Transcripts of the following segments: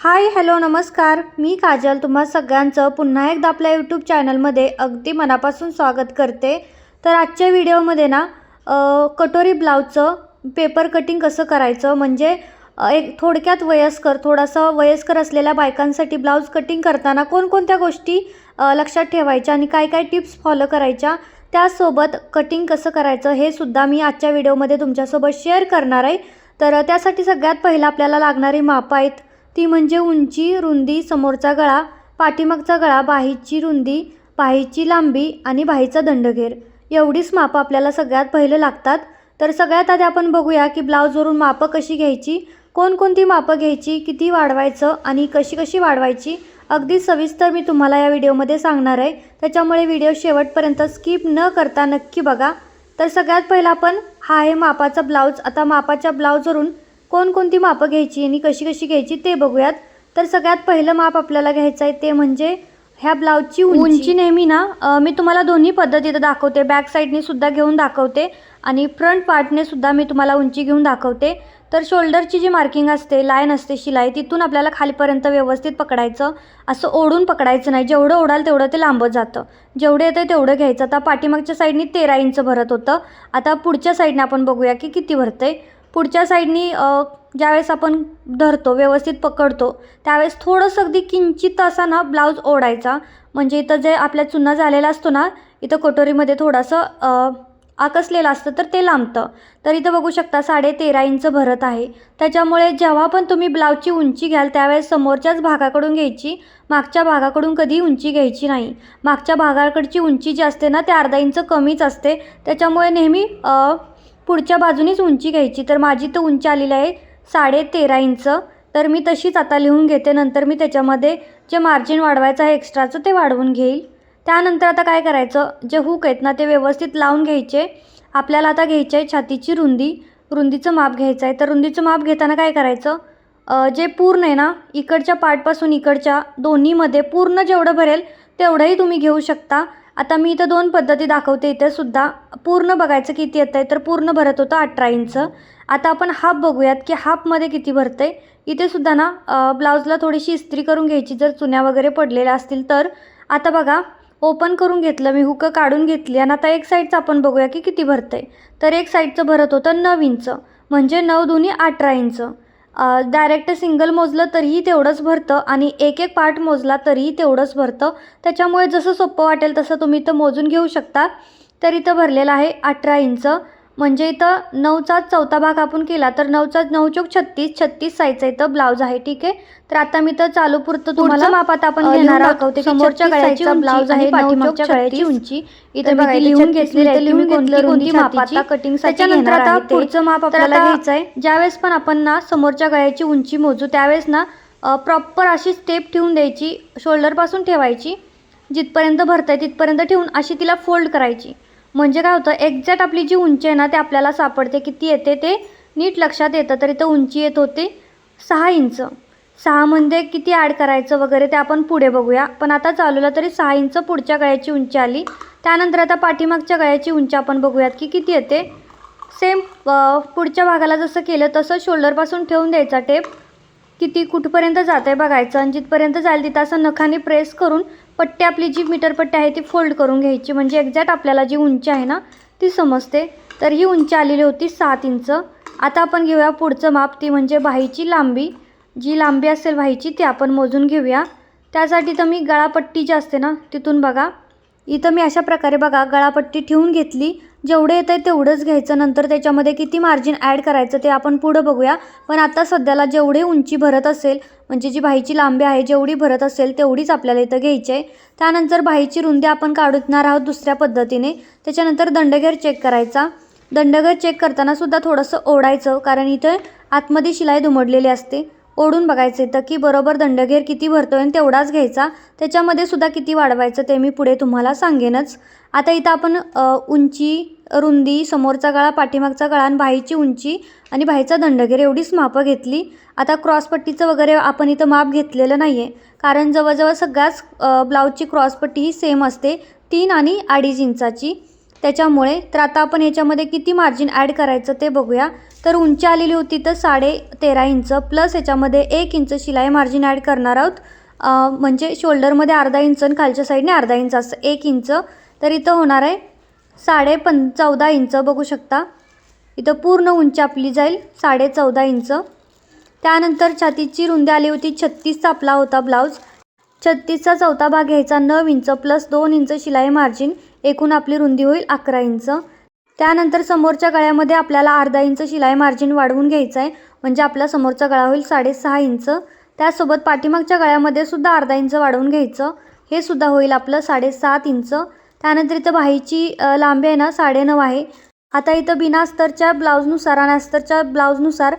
Hi hello नमस्कार. मी काजल. तुम्हा सगळ्यांचं पुन्हा एकदा आपल्या यूट्यूब चॅनलमध्ये अगदी मनापासून स्वागत करते. तर आजच्या व्हिडिओमध्ये ना कटोरी ब्लाऊजचं पेपर कटिंग कसं करायचं? म्हणजे एक थोडक्यात वयस्कर थोडासा वयस्कर असलेल्या बायकांसाठी ब्लाऊज कटिंग करताना कोणकोणत्या गोष्टी लक्षात ठेवायच्या आणि काय काय टिप्स फॉलो करायच्या? त्यासोबत कटिंग कसं करायचं? हे सुद्धा मी आजच्या व्हिडिओमध्ये तुमच्यासोबत शेअर करणार आहे. तर त्यासाठी सगळ्यात पहिलं आपल्याला लागणारी मापं आहेत. ती म्हणजे उंची रुंदी समोरचा गळा पाठीमागचा गळा बाहीची रुंदी बाहीची लांबी आणि बाहीचा दंडघेर. एवढीच मापं आपल्याला सगळ्यात पहिलं लागतात. तर सगळ्यात आधी आपण बघूया की ब्लाऊजवरून मापं कशी घ्यायची कोणकोणती मापं घ्यायची किती वाढवायचं आणि कशी कशी वाढवायची अगदी सविस्तर मी तुम्हाला या व्हिडिओमध्ये सांगणार आहे. त्याच्यामुळे व्हिडिओ शेवटपर्यंत स्किप न करता नक्की बघा. तर सगळ्यात पहिला आपण हा आहे मापाचा ब्लाऊज आता मापाच्या ब्लाऊजवरून कोणकोणती मापं घ्यायची आणि कशी कशी घ्यायची ते बघूयात. तर सगळ्यात पहिलं माप आपल्याला घ्यायचं आहे ते म्हणजे ह्या ब्लाऊजची उंची. नेहमी ना मी तुम्हाला दोन्ही पद्धतीनं दाखवते. बॅक साईडने सुद्धा घेऊन दाखवते आणि फ्रंट पार्टने सुद्धा मी तुम्हाला उंची घेऊन दाखवते. तर शोल्डरची जी मार्किंग असते लाईन असते शिलाई तिथून आपल्याला खालीपर्यंत व्यवस्थित पकडायचं. असं ओढून पकडायचं नाही. जेवढं ओढाल तेवढं ते लांबत जातं. जेवढं येतं तेवढं घ्यायचं. आता पाठीमागच्या साईडनी तेरा इंच भरत होतं. आता पुढच्या साईडने आपण बघूया की किती भरतंय. पुढच्या साईडनी ज्यावेळेस आपण धरतो व्यवस्थित पकडतो त्यावेळेस थोडंसं अगदी किंचित असा ना ब्लाऊज ओढायचा. म्हणजे इथं जे आपल्या चुना झालेला असतो ना इथं कटोरीमध्ये थोडंसं आकसलेलं असतं तर ते लांबतं. तर इथं बघू शकता साडे तेरा इंच भरत आहे. त्याच्यामुळे जेव्हा पण तुम्ही ब्लाऊजची उंची घ्याल त्यावेळेस समोरच्याच भागाकडून घ्यायची मागच्या भागाकडून कधी उंची घ्यायची नाही. मागच्या भागाकडची उंची जी असते ना ते अर्धा इंच कमीच असते. त्याच्यामुळे नेहमी पुढच्या बाजूनीच उंची घ्यायची. तर माझी तर उंची आलेली आहे साडे तेरा इंच. तर मी तशीच आता लिहून घेते. नंतर मी त्याच्यामध्ये जे मार्जिन वाढवायचं आहे एक्स्ट्राचं ते वाढवून घेईल. त्यानंतर आता काय करायचं? जे हुक आहेत ना ते व्यवस्थित लावून घ्यायचे. आपल्याला आता घ्यायचे आहे छातीची रुंदी. रुंदीचं माप घ्यायचं आहे. तर रुंदीचं माप घेताना काय करायचं? जे पूर्ण आहे ना इकडच्या पार्टपासून इकडच्या दोन्हीमध्ये पूर्ण जेवढं भरेल तेवढंही तुम्ही घेऊ शकता. आता मी इथं दोन पद्धती दाखवते. इथे सुद्धा पूर्ण बघायचं किती येतं आहे तर पूर्ण भरत होतं अठरा इंच. आता आपण हाफ बघूयात की हाफमध्ये किती भरतं आहे इथे सुद्धा ना ब्लाऊजला थोडीशी इस्त्री करून घ्यायची. जर चुन्या वगैरे पडलेल्या असतील तर. आता बघा ओपन करून घेतलं मी हुकं काढून घेतली. आणि आता एक साईडचं आपण बघूया की किती भरतं आहे तर एक साईडचं भरत होतं नऊ इंच. म्हणजे नऊ दोन्ही अठरा इंच. डायरेक्ट सिंगल मोजलं तरीही तेवढंच भरतं आणि एक एक पार्ट मोजला तरीही तेवढंच भरतं. त्याच्यामुळे जसं सोपं वाटेल तसं तुम्ही इथं मोजून घेऊ शकता. तर इथं भरलेलं आहे अठरा इंच. म्हणजे इथं नऊचा चौथा भाग आपण केला तर नऊचा नऊ चौक छत्तीस छत्तीस साईजचा इथं ब्लाऊज आहे ठीक आहे तर आता मी तर चालू पुरतं तुम्हाला मापात आपण घेणार दाखवते समोरच्या 36 गळ्याची ब्लाऊज आहे पाठीमागच्या गळ्याची उंची इथं बघा, लिहून 36 घेतलेली आहे लिहून घेतलं कोणती माप छातीची. आता कटिंगसाठी त्याच्यानंतर आता. पुढचं माप आपल्याला घ्यायचं आहे. ज्यावेळेस पण आपण ना समोरच्या गळ्याची उंची मोजू त्यावेळेस ना प्रॉपर अशी स्टेप ठेवून द्यायची शोल्डरपासून ठेवायची जिथपर्यंत भरताय तिथपर्यंत ठेवून अशी तिला फोल्ड करायची म्हणजे काय होतं एक्झॅक्ट आपली जी उंची आहे ना ते आपल्याला सापडते. किती येते ते नीट लक्षात येतं तर इथं उंची येत होती सहा इंच. सहामध्ये म्हणजे किती ॲड करायचं वगैरे ते आपण पुढे बघूया. पण आता चालूला तरी सहा इंच पुढच्या गळ्याची उंची आली. त्यानंतर आता पाठीमागच्या गळ्याची उंची आपण बघूयात की किती येते. सेम पुढच्या भागाला जसं केलं तसं शोल्डरपासून ठेवून द्यायचा टेप किती कुठपर्यंत जात आहे बघायचं. आणि जिथपर्यंत जाईल तिथं असं नखाने प्रेस करून पट्टी आपली जी मीटर पट्टी आहे ती फोल्ड करून घ्यायची. म्हणजे एक्झॅक्ट आपल्याला जी उंची आहे ना ती समजते. तर ही उंची आलेली होती सात इंच. आता आपण घेऊया पुढचं माप. ती म्हणजे बाहीची लांबी. जी लांबी असेल बाहीची ती आपण मोजून घेऊया. त्यासाठी तर मी गळापट्टी जी असते ना तिथून बघा. इथं मी अशा प्रकारे बघा गळापट्टी ठेवून घेतली. जेवढे येतं आहे तेवढंच घ्यायचं. नंतर त्याच्यामध्ये किती मार्जिन ॲड करायचं ते आपण पुढं बघूया. पण आता सध्याला जेवढे उंची भरत असेल म्हणजे जी बाहीची लांबी आहे जेवढी भरत असेल तेवढीच आपल्याला इथं घ्यायची आहे. त्यानंतर बाहीची रुंदी आपण काढणार आहोत दुसऱ्या पद्धतीने. त्याच्यानंतर दंडघेर चेक करायचा. दंडघेर चेक करताना सुद्धा थोडंसं ओढायचं कारण इथं आतमध्ये शिलाई दुमडलेली असते. ओढून बघायचं. तर की बरोबर दंडघेर किती भरतो आणि तेवढाच घ्यायचा. त्याच्यामध्ये सुद्धा किती वाढवायचं ते मी पुढे तुम्हाला सांगेनच. आता इथं आपण उंची रुंदी समोरचा गळा पाठीमागचा गळा आणि बाहीची उंची आणि बाहीचा दंडघेर एवढीच मापं घेतली. आता क्रॉसपट्टीचं वगैरे आपण इथं माप घेतलेलं नाही आहे कारण जवळजवळ सगळ्याच ब्लाऊजची क्रॉसपट्टी ही सेम असते. तीन आणि अडीच इंचाची. त्याच्यामुळे तर आता आपण याच्यामध्ये किती मार्जिन ॲड करायचं ते बघूया. तर उंची आलेली होती तर साडे तेरा इंच प्लस याच्यामध्ये एक इंच शिलाई मार्जिन ॲड करणार आहोत. म्हणजे शोल्डरमध्ये अर्धा इंच आणि खालच्या साईडने अर्धा इंच असं एक इंच. तर इथं होणार आहे साडे पं चौदा इंच बघू शकता. इथं पूर्ण उंची आपली जाईल साडे चौदा इंच. त्यानंतर छातीची रुंदी आली होती छत्तीसचा आपला होता ब्लाऊज छत्तीसचा चौथा भाग घ्यायचा नऊ इंच प्लस दोन इंच शिलाई मार्जिन एकूण आपली रुंदी होईल अकरा इंच. त्यानंतर समोरच्या गळ्यामध्ये आपल्याला अर्धा इंच शिलाई मार्जिन वाढवून घ्यायचं आहे म्हणजे आपला समोरचा गळा होईल साडेसहा इंच. त्यासोबत पाठीमागच्या गळ्यामध्ये सुद्धा अर्धा इंच वाढवून घ्यायचं. हे सुद्धा होईल आपलं साडेसात इंच. त्यानंतर इथं बाहीची लांबी आहे ना साडेनऊ आहे. आता इथं बिना अस्तरच्या ब्लाऊजनुसार आणि अस्तरच्या ब्लाऊजनुसार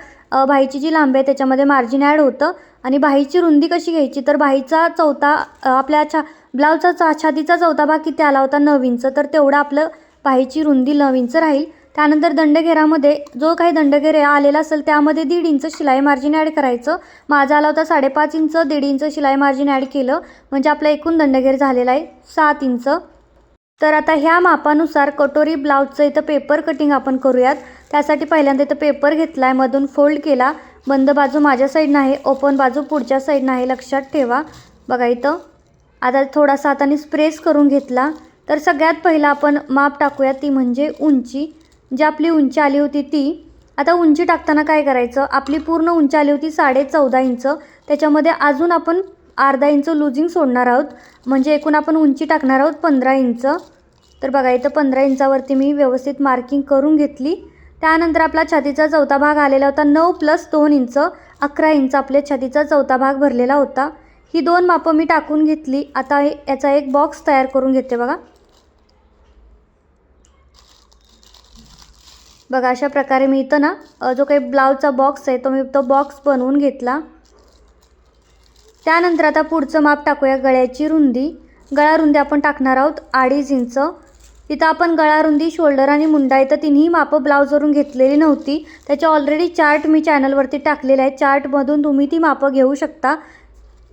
बाहीची जी लांबी आहे त्याच्यामध्ये मार्जिन ॲड होतं. आणि बाहीची रुंदी कशी घ्यायची? तर बाहीचा चौथा आपल्या छा ब्लाऊजचा चा छातीचा चौथा भाग किती आला होता? नऊ इंच तर तेवढं आपलं बाहीची रुंदी नऊ इंच राहील. त्यानंतर दंडघेरामध्ये जो काही दंडघेर आलेला असेल त्यामध्ये दीड इंच शिलाई मार्जिन ॲड करायचं. माझा आला होता साडेपाच इंच दीड इंच शिलाई मार्जिन ॲड केलं. म्हणजे आपला एकूण दंडघेर झालेला आहे सात इंच. तर आता ह्या मापानुसार कटोरी ब्लाऊजचं इथं पेपर कटिंग आपण करूयात. त्यासाठी पहिल्यांदा इथं पेपर घेतला आहे मधून फोल्ड केला. बंद बाजू माझ्या साईडनं आहे ओपन बाजू पुढच्या साईडनं आहे लक्षात ठेवा. बघा इथं. आता थोडासा हाताने स्प्रेस करून घेतला. तर सगळ्यात पहिला आपण माप टाकूया. ती म्हणजे उंची. जी आपली उंची आली होती ती. आता उंची टाकताना काय करायचं? आपली पूर्ण उंची आली होती साडे चौदा इंच. त्याच्यामध्ये अजून आपण अर्धा इंच लुझिंग सोडणार आहोत. म्हणजे एकूण आपण उंची टाकणार आहोत पंधरा इंच. तर बघा इथं पंधरा इंचावरती मी व्यवस्थित मार्किंग करून घेतली. त्यानंतर आपला छातीचा चौथा भाग आलेला होता. नऊ प्लस दोन इंच अकरा इंच आपल्या छातीचा चौथा भाग भरलेला होता. ही दोन मापं मी टाकून घेतली. आता हे याचा एक बॉक्स तयार करून घेते बघा. बघा अशा प्रकारे मी इथं ना जो काही ब्लाऊजचा बॉक्स आहे तो मी तो बॉक्स बनवून घेतला. त्यानंतर आता पुढचं माप टाकूया गळ्याची रुंदी. गळा रुंदी आपण टाकणार आहोत अडीच इंच तिथं आपण गळा रुंदी शोल्डर आणि मुंडा इथं तिन्ही मापं ब्लाऊजवरून घेतलेली नव्हती. त्याचे ऑलरेडी चार्ट मी चॅनलवरती टाकलेला आहे चार्टमधून तुम्ही ती मापं घेऊ शकता.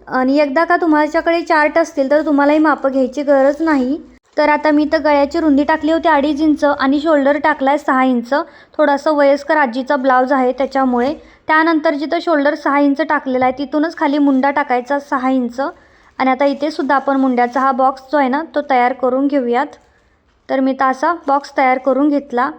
आणि एकदा का तुमच्याकडे चार्ट असतील तर तुम्हालाही मापं घ्यायची गरज नाही. तर आता मी तर गळ्याची रुंदी टाकली होती अडीच इंच आणि शोल्डर टाकला आहे सहा इंच. थोडासा वयस्कर आजीचा ब्लाऊज आहे त्याच्यामुळे. त्यानंतर जिथं शोल्डर सहा इंच टाकलेला आहे तिथूनच खाली मुंडा टाकायचा सहा इंच. आणि आता इथे सुद्धा आपण मुंड्याचा हा बॉक्स जो आहे ना तो तयार करून घेऊयात. तर मी तासा बॉक्स तयार करून घेतला.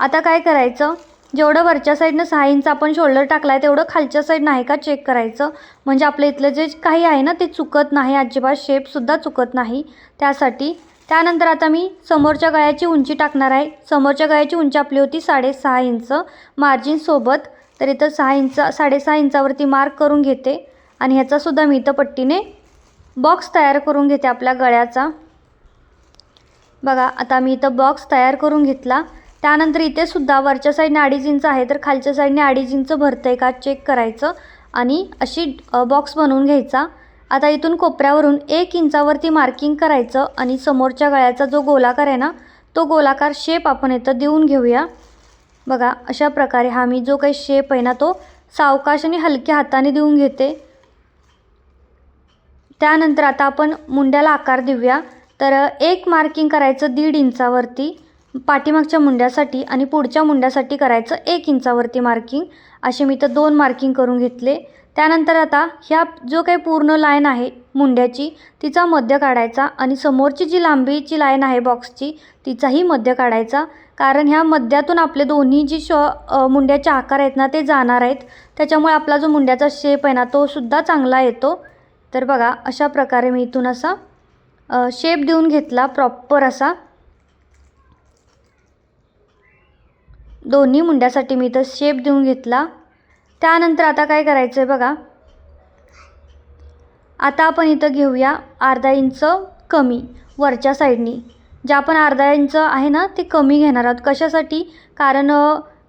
आता काय करायचं? जेवढं वरच्या साईडनं सहा इंच आपण शोल्डर टाकला आहे तेवढं खालच्या साईडनं आहे का चेक करायचं? म्हणजे आपलं इथलं जे काही आहे ना ते चुकत नाही. अजिबात शेपसुद्धा चुकत नाही. त्यासाठी त्यानंतर आता मी समोरच्या गळ्याची उंची टाकणार आहे. समोरच्या गळ्याची उंची आपली होती साडेसहा इंच. मार्जिनसोबत तर इथं सहा इंच साडेसहा इंचावरती मार्क करून घेते. आणि ह्याचासुद्धा मी इथं पट्टीने बॉक्स तयार करून घेते आपल्या गळ्याचा. बघा आता मी इथं बॉक्स तयार करून घेतला. त्यानंतर इथे सुद्धा वरच्या साईडने अडीच इंच आहे तर खालच्या साईडने अडीच इंच भरतं आहे का चेक करायचं? आणि अशी बॉक्स बनवून घ्यायचा. आता इथून कोपऱ्यावरून एक इंचावरती मार्किंग करायचं आणि समोरच्या गळ्याचा जो गोलाकार आहे ना तो गोलाकार शेप आपण इथं देऊन घेऊया. बघा अशा प्रकारे हा मी जो काही शेप आहे ना तो सावकाश आणि हलक्या हाताने देऊन घेते. त्यानंतर आता आपण मुंड्याला आकार देऊया. तर एक मार्किंग करायचं दीड इंचावरती पाठीमागच्या मुंड्यासाठी आणि पुढच्या मुंड्यासाठी करायचं एक इंचावरती मार्किंग असे मी तर दोन मार्किंग करून घेतले. त्यानंतर आता ह्या जो काही पूर्ण लाईन आहे मुंड्याची तिचा मध्य काढायचा आणि समोरची जी लांबीची लाईन आहे बॉक्सची तिचाही मध्य काढायचा. कारण ह्या मध्यातून आपले दोन्ही जी शॉ मुंड्याचे आकार आहेत ना ते जाणार आहेत. त्याच्यामुळे आपला जो मुंड्याचा शेप आहे ना तो सुद्धा चांगला येतो. तर बघा अशा प्रकारे मी इथून असा शेप देऊन घेतला प्रॉपर असा. दोन्ही मुंड्यासाठी मी इथं शेप देऊन घेतला. त्यानंतर आता काय करायचं आहे बघा. आता आपण इथं घेऊया अर्धा इंच कमी वरच्या साईडनी जे आपण अर्धा इंच आहे ना ते कमी घेणार आहोत. कशासाठी? कारण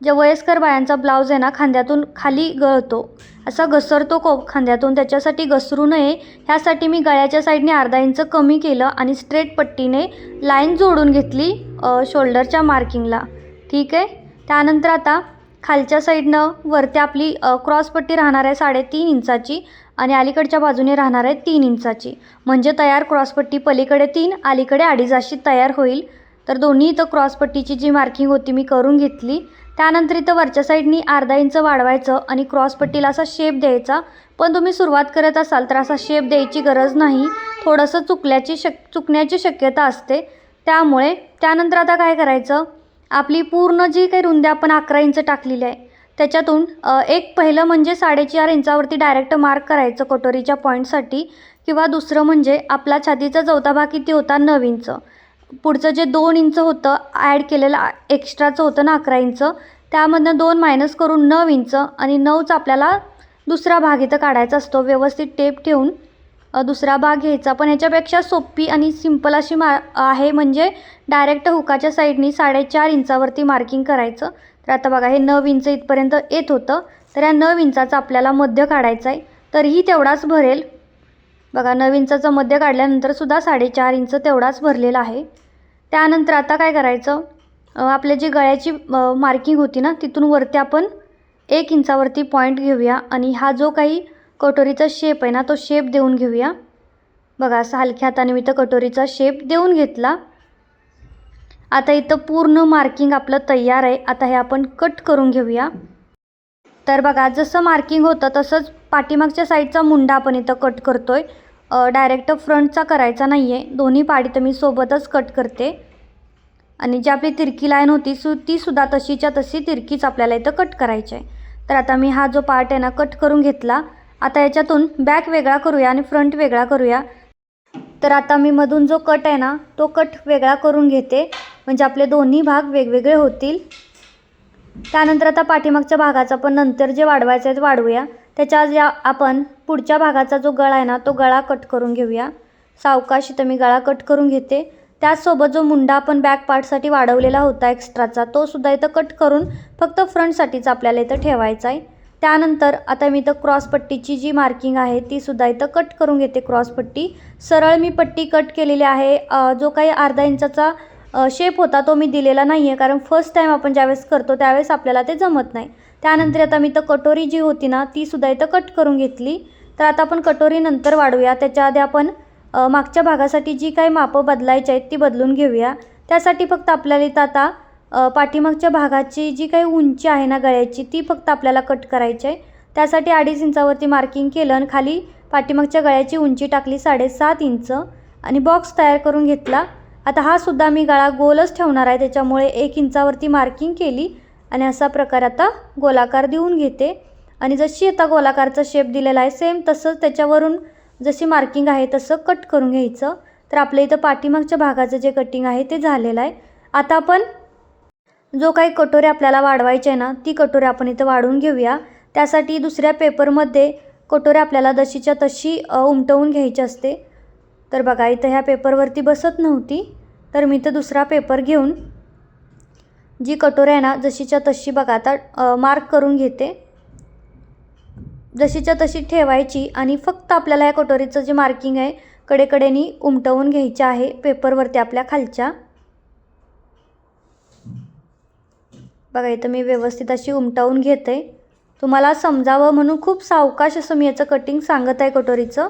ज्या जे वयस्कर बायांचा ब्लाऊज आहे ना खांद्यातून खाली गळतो. असा घसरतो को खांद्यातून. त्याच्यासाठी घसरू नये. ह्यासाठी मी गळ्याच्या साईडने अर्धा इंच कमी केलं आणि स्ट्रेट पट्टीने लाईन जोडून घेतली शोल्डरच्या मार्किंगला. ठीक आहे? त्यानंतर आता खालच्या साईडनं वरती आपली क्रॉसपट्टी राहणार आहे साडेतीन इंचाची आणि अलीकडच्या बाजूने राहणार आहे तीन इंचाची. म्हणजे तयार क्रॉसपट्टी पलीकडे तीन अलीकडे अडीच अशी तयार होईल. तर दोन्ही इथं क्रॉसपट्टीची जी मार्किंग होती मी करून घेतली. त्यानंतर इथं वरच्या साईडनी अर्धा इंच वाढवायचं आणि क्रॉसपट्टीला असा शेप द्यायचा. पण तुम्ही सुरुवात करत असाल तर असा शेप द्यायची गरज नाही. थोडंसं चुकल्याची शक चुकण्याची शक्यता असते. त्यामुळे त्यानंतर आता काय करायचं? आपली पूर्ण जी काही रुंदी आपण अकरा इंच टाकलेली आहे त्याच्यातून एक पहिलं म्हणजे साडेचार इंचावरती डायरेक्ट मार्क करायचं कटोरीच्या पॉईंटसाठी किंवा दुसरं म्हणजे आपला छातीचा चौथा भाग किती होता? नऊ इंच. पुढचं जे दोन इंच होतं ॲड केलेलं एक्स्ट्राचं होतं ना अकरा इंच त्यामधनं दोन मायनस करून नऊ इंच आणि नऊच आपल्याला दुसरा भाग इथं काढायचा असतो. व्यवस्थित टेप ठेवून दुसरा भाग घ्यायचा. पण ह्याच्यापेक्षा सोपी आणि सिंपल अशी मा आहे म्हणजे डायरेक्ट हुकाच्या साईडनी साडेचार इंचावरती मार्किंग करायचं. तर आता बघा हे नऊ इंच इथपर्यंत येत होतं. तर या नऊ इंचाचा आपल्याला मध्य काढायचा आहे तरीही तेवढाच भरेल. बघा नऊ इंचाचं मध्य काढल्यानंतर सुद्धा साडेचार इंच तेवढाच भरलेला आहे. त्यानंतर आता काय करायचं? आपल्या जी गळ्याची मार्किंग होती ना तिथून वरती आपण एक इंचावरती पॉईंट घेऊया आणि हा जो काही कटोरीचा शेप आहे ना तो शेप देऊन घेऊया. बघा असं हलक्या हाताने मी तर कटोरीचा शेप देऊन घेतला. आता इथं पूर्ण मार्किंग आपलं तयार आहे. आता हे आपण कट करून घेऊया. तर बघा जसं मार्किंग होतं तसंच पाठीमागच्या साईडचा मुंडा आपण इथं कट करतो आहे डायरेक्ट फ्रंटचा करायचा नाही आहे दोन्ही पाडी तर मी सोबतच कट करते. आणि जी आपली तिरकी लाईन होती सु तीसुद्धा तशीच्या तशी तिरकीच आपल्याला इथं कट करायची आहे. तर आता मी हा जो पार्ट आहे ना कट करून घेतला. आता याच्यातून बॅक वेगळा करूया आणि फ्रंट वेगळा करूया. तर आता मी मधून जो कट आहे ना तो कट वेगळा करून घेते. म्हणजे आपले दोन्ही भाग वेगवेगळे होतील. त्यानंतर आता पाठीमागच्या भागाचा पण नंतर जे वाढवायचं आहे ते वाढवूया. त्याच्या ज्या आपण पुढच्या भागाचा जो गळा आहे ना तो गळा कट करून घेऊया. सावकाश इथं मी गळा कट करून घेते. त्याचसोबत जो मुंडा आपण बॅक पार्टसाठी वाढवलेला होता एक्स्ट्राचा तो सुद्धा इथं कट करून फक्त फ्रंटसाठीच आपल्याला इथं ठेवायचा आहे. त्यानंतर आता मी इथं क्रॉसपट्टीची जी मार्किंग आहे ती सुद्धा इथं कट करून घेते क्रॉसपट्टी सरळ मी पट्टी कट केलेली आहे. जो काही अर्धा इंचाचा शेप होता तो मी दिलेला नाही आहे कारण फर्स्ट टाईम आपण ज्यावेळेस करतो त्यावेळेस आपल्याला ते जमत नाही. त्यानंतर आता मी इथं कटोरी जी होती ना ती सुद्धा इथं कट करून घेतली. तर आता आपण कटोरी नंतर वाढवूया त्याच्या आधी आपण मागच्या भागासाठी जी काही मापं बदलायची आहेत ती बदलून घेऊया. त्यासाठी फक्त आपल्याला इथं आता पाठीमागच्या भागाची जी काही उंची आहे ना गळ्याची ती फक्त आपल्याला कट करायची आहे. त्यासाठी अडीच इंचावरती मार्किंग केलं आणि खाली पाठीमागच्या गळ्याची उंची टाकली साडेसात इंच. आणि बॉक्स तयार करून घेतला. आता हा सुद्धा मी गळा गोलच ठेवणार आहे. त्याच्यामुळे एक इंचावरती मार्किंग केली आणि असा प्रकार आता गोलाकार देऊन घेते. आणि जशी आता गोलाकारचा शेप दिलेला आहे सेम तसंच त्याच्यावरून जशी मार्किंग आहे तसं कट करून घ्यायचं. तर आपल्या इथं पाठीमागच्या भागाचं जे कटिंग आहे ते झालेलं आहे. आता आपण जो काही कटोरी आपल्याला वाढवायची आहे ना ती कटोरी आपण इथं वाढवून घेऊया. त्यासाठी दुसऱ्या पेपरमध्ये कटोरी आपल्याला जशीच्या तशी उमटवून घ्यायची असते. तर बघा इथं ह्या पेपरवरती बसत नव्हती. तर मी तर दुसरा पेपर घेऊन जी कटोरी आहे ना जशीच्या तशी बघा आता मार्क करून घेते. जशीच्या तशी ठेवायची आणि फक्त आपल्याला या कटोरीचं जे मार्किंग आहे कडेकडेनी उमटवून घ्यायचे आहे पेपरवरती आपल्या खालच्या. बघा इथं मी व्यवस्थित अशी उमटवून घेते. तुम्हाला समजावं म्हणून खूप सावकाश असं मी याचं कटिंग सांगत आहे कटोरीचं.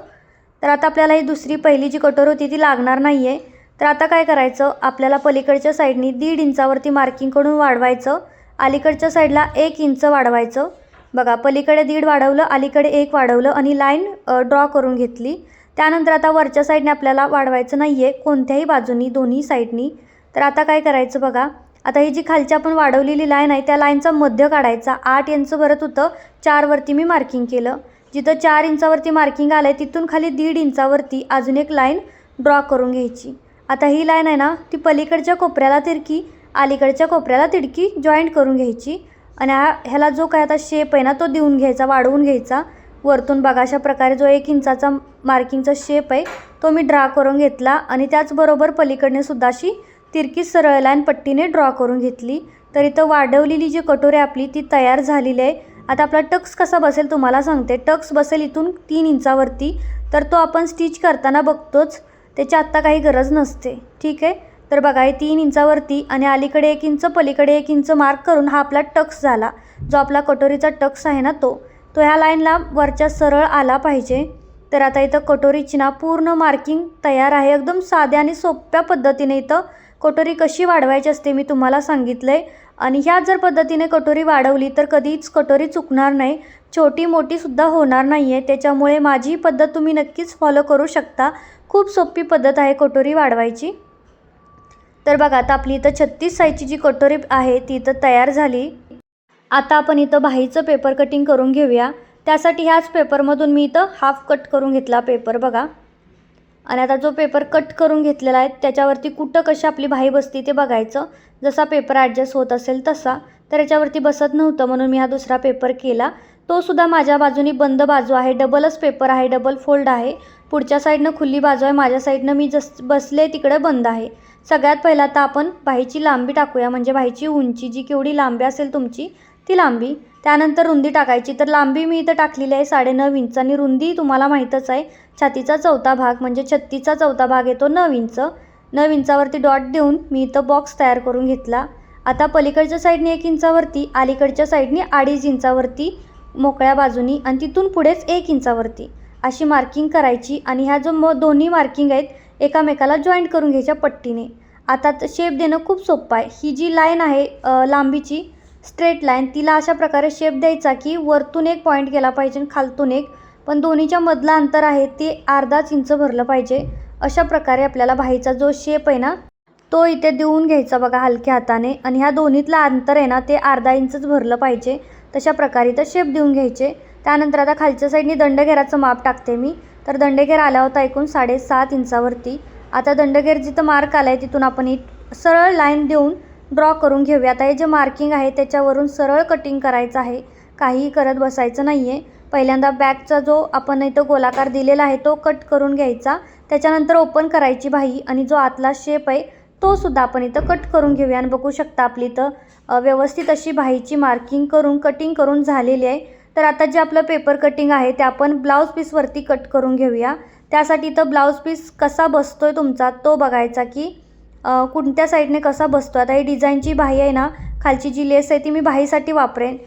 तर आता आपल्याला ही दुसरी पहिली जी कटोरी होती ती लागणार नाही आहे तर आता काय करायचं? आपल्याला पलीकडच्या साईडनी दीड इंचावरती मार्किंग करून वाढवायचं. अलीकडच्या साईडला एक इंच वाढवायचं. बघा पलीकडे दीड वाढवलं अलीकडे एक वाढवलं आणि लाईन ड्रॉ करून घेतली. त्यानंतर आता वरच्या साईडने आपल्याला वाढवायचं नाही आहे कोणत्याही बाजूनी दोन्ही साईडनी. तर आता काय करायचं बघा आता ही जी खालची आपण वाढवलेली लाईन आहे त्या लाईनचा मध्य काढायचा. आठ इंच भरत होतं चारवरती मी मार्किंग केलं. जिथं चार इंचावरती मार्किंग आलं आहे तिथून खाली दीड इंचावरती अजून एक लाईन ड्रॉ करून घ्यायची. आता ही लाईन आहे ना ती पलीकडच्या कोपऱ्याला तिरकी अलीकडच्या कोपऱ्याला तिडकी जॉईंट करून घ्यायची. आणि हा ह्याला जो काय आता शेप आहे ना तो देऊन घ्यायचा वाढवून घ्यायचा. वरतून बघा अशा प्रकारे जो एक इंचाचा मार्किंगचा शेप आहे तो मी ड्रा करून घेतला. आणि त्याचबरोबर पलीकडने सुद्धा अशी तिरकी सरळ लाईन पट्टीने ड्रॉ करून घेतली. तर इथं वाढवलेली जी कटोरी आपली ती तयार झालेली आहे. आता आपला टक्स कसा बसेल तुम्हाला सांगते. टक्स बसेल इथून तीन इंचावरती. तर तो आपण स्टिच करताना बघतोच. त्याची आत्ता काही गरज नसते. ठीक आहे? तर बघा हे तीन इंचावरती आणि अलीकडे एक इंच पलीकडे एक इंच मार्क करून हा आपला टक्स झाला. जो आपला कटोरीचा टक्स आहे ना तो. तो ह्या लाईनला वरच्या सरळ आला पाहिजे. तर आता इथं कटोरीची ना पूर्ण मार्किंग तयार आहे. एकदम साध्या आणि सोप्या पद्धतीने इथं कटोरी कशी वाढवायची असते मी तुम्हाला सांगितलं आहे आणि ह्या जर पद्धतीने कटोरी वाढवली तर कधीच कटोरी चुकणार नाही. छोटी मोठीसुद्धा होणार नाही आहे त्याच्यामुळे माझी पद्धत तुम्ही नक्कीच फॉलो करू शकता. खूप सोपी पद्धत आहे कटोरी वाढवायची. तर बघा आता आपली इथं छत्तीस साईजची जी कटोरी आहे ती इथं तयार झाली. आता आपण इथं बाहीचं पेपर कटिंग करून घेऊया. त्यासाठी ह्याच पेपरमधून मी इथं हाफ कट करून घेतला पेपर बघा. आणि आता जो पेपर कट करून घेतलेला आहे त्याच्यावरती कुठं कशी आपली भाई बसती ते बघायचं. जसा पेपर ॲडजस्ट होत असेल तसा. तर याच्यावरती बसत नव्हतं म्हणून मी हा दुसरा पेपर केला. तो सुद्धा माझ्या बाजूनी बंद बाजू आहे डबलच पेपर आहे डबल फोल्ड आहे. पुढच्या साईडनं खुली बाजू आहे माझ्या साईडनं मी जस बसले तिकडे बंद आहे. सगळ्यात पहिला आता आपण भाईची लांबी टाकूया म्हणजे भाईची उंची जी केवढी लांबी असेल तुमची ती लांबी. त्यानंतर रुंदी टाकायची. तर लांबी मी इथं टाकलेली आहे साडेनऊ इंच आणि रुंदी तुम्हाला माहीतच आहे. छातीचा चौथा भाग म्हणजे छत्तीचा चौथा भाग येतो नऊ इंच. नऊ इंचावरती डॉट देऊन मी इथं बॉक्स तयार करून घेतला. आता पलीकडच्या साईडने एक इंचावरती अलीकडच्या साईडने अडीच इंचावरती मोकळ्या बाजूनी आणि तिथून पुढेच एक इंचावरती अशी मार्किंग करायची आणि ह्या जो म दोन्ही मार्किंग आहेत एकामेकाला जॉईंट करून घ्यायच्या पट्टीने. आता शेप देणं खूप सोपं आहे. ही जी लाईन आहे लांबीची स्ट्रेट लाईन तिला अशा प्रकारे शेप द्यायचा की वरतून एक पॉईंट गेला पाहिजे खालतून एक. पण दोन्हीच्या मधलं अंतर आहे ते अर्धाच इंच भरलं पाहिजे. अशा प्रकारे आपल्याला भाईचा जो शेप आहे ना तो इथे देऊन घ्यायचा बघा हलक्या हाताने. आणि ह्या दोन्हीतलं अंतर आहे ना ते अर्धा इंचच भरलं पाहिजे. तशा प्रकारे तर शेप देऊन घ्यायचे. त्यानंतर आता खालच्या साईडनी दंडघेराचं माप टाकते मी. तर दंडघेर आला होता एकूण साडेसात इंचावरती. आता दंडघेर जिथं मार्क आला आहे तिथून आपण एक सरळ लाईन देऊन ड्रॉ करून घेऊया. आता हे जे मार्किंग आहे त्याच्यावरून सरळ कटिंग करायचं आहे. काहीही करत बसायचं नाही आहे पहिल्यांदा बॅगचा जो आपण इथं गोलाकार दिलेला आहे तो कट करून घ्यायचा. त्याच्यानंतर ओपन करायची बाही आणि जो आतला शेप आहे तो सुद्धा आपण इथं कट करून घेऊया. आणि बघू शकता आपली इथं व्यवस्थित अशी बाहीची मार्किंग करून कटिंग करून झालेली आहे. तर आता जे आपलं पेपर कटिंग आहे ते आपण ब्लाऊज पीसवरती कट करून घेऊया. त्यासाठी इथं ब्लाऊज पीस कसा बसतो आहे तुमचा तो बघायचा की कोणत्या साईडने कसा बसतो आता ही डिझाईनची बाही आहे ना खालची जी लेस आहे ती मी बाहीसाठी वापरेन.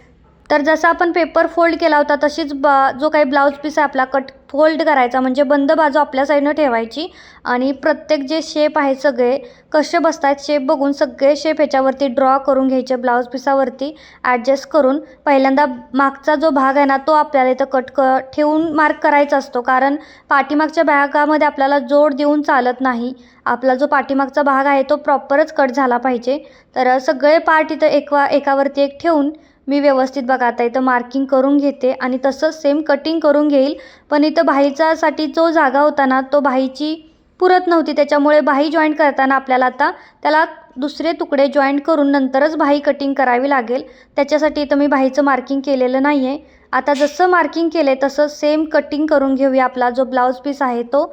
तर जसा आपण पेपर फोल्ड केला होता तशीच बा जो काही ब्लाऊज पीस आहे आपला कट फोल्ड करायचा. म्हणजे बंद बाजू आपल्या साईडनं ठेवायची आणि प्रत्येक जे शेप आहे सगळे कसे बसत आहेत शेप बघून सगळे शेप ह्याच्यावरती ड्रॉ करून घ्यायचे ब्लाऊज पिसावरती ॲडजस्ट करून. पहिल्यांदा मागचा जो भाग आहे ना तो आपल्याला इथं कट क ठेवून मार्क करायचा असतो. कारण पाठीमागच्या भागामध्ये आपल्याला जोड देऊन चालत नाही. आपला जो पाठीमागचा भाग आहे तो प्रॉपरच कट झाला पाहिजे. तर सगळे पार्ट इथं एका एकावरती एक ठेवून मी व्यवस्थित बघा आता इथं मार्किंग करून घेते आणि तसंच सेम कटिंग करून घेईल. पण इथं बाहीचासाठी जो जागा होता ना तो बाहीची पुरत नव्हती. त्याच्यामुळे बाही जॉईंट करताना आपल्याला आता त्याला दुसरे तुकडे जॉईंट करून नंतरच बाही कटिंग करावी लागेल. त्याच्यासाठी इथं मी बाहीचं मार्किंग केलेलं नाही आहे आता जसं मार्किंग केलं आहे तसं सेम कटिंग करून घेऊया आपला जो ब्लाऊज पीस आहे तो.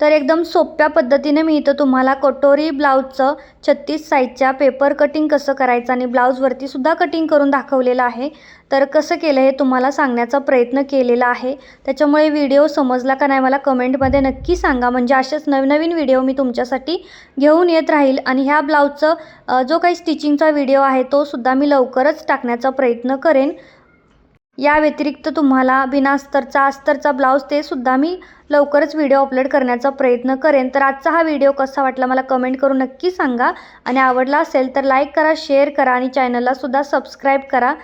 तर एकदम सोप्या पद्धतीने मी इथं तुम्हाला कटोरी ब्लाऊजचं छत्तीस साईजच्या पेपर कटिंग कसं करायचं आणि ब्लाऊजवरती सुद्धा कटिंग करून दाखवलेलं आहे. तर कसं केलं हे तुम्हाला सांगण्याचा प्रयत्न केलेला आहे. त्याच्यामुळे व्हिडिओ समजला का नाही मला कमेंटमध्ये नक्की सांगा. म्हणजे असेच नवनवीन व्हिडिओ मी तुमच्यासाठी घेऊन येत राहील आणि ह्या ब्लाऊजचं जो काही स्टिचिंगचा व्हिडिओ आहे तो सुद्धा मी लवकरच टाकण्याचा प्रयत्न करेन. या व्यतिरिक्त तुम्हाला बिना अस्तरचा अस्तरचा ब्लाऊज ते सुद्धा मी लवकरच व्हिडिओ अपलोड करण्याचा प्रयत्न करेन. तर आजचा हा व्हिडिओ कसा वाटला मला कमेंट करून नक्की सांगा. आणि आवडला असेल तर लाईक करा शेअर करा आणि चॅनलला सुद्धा सबस्क्राईब करा.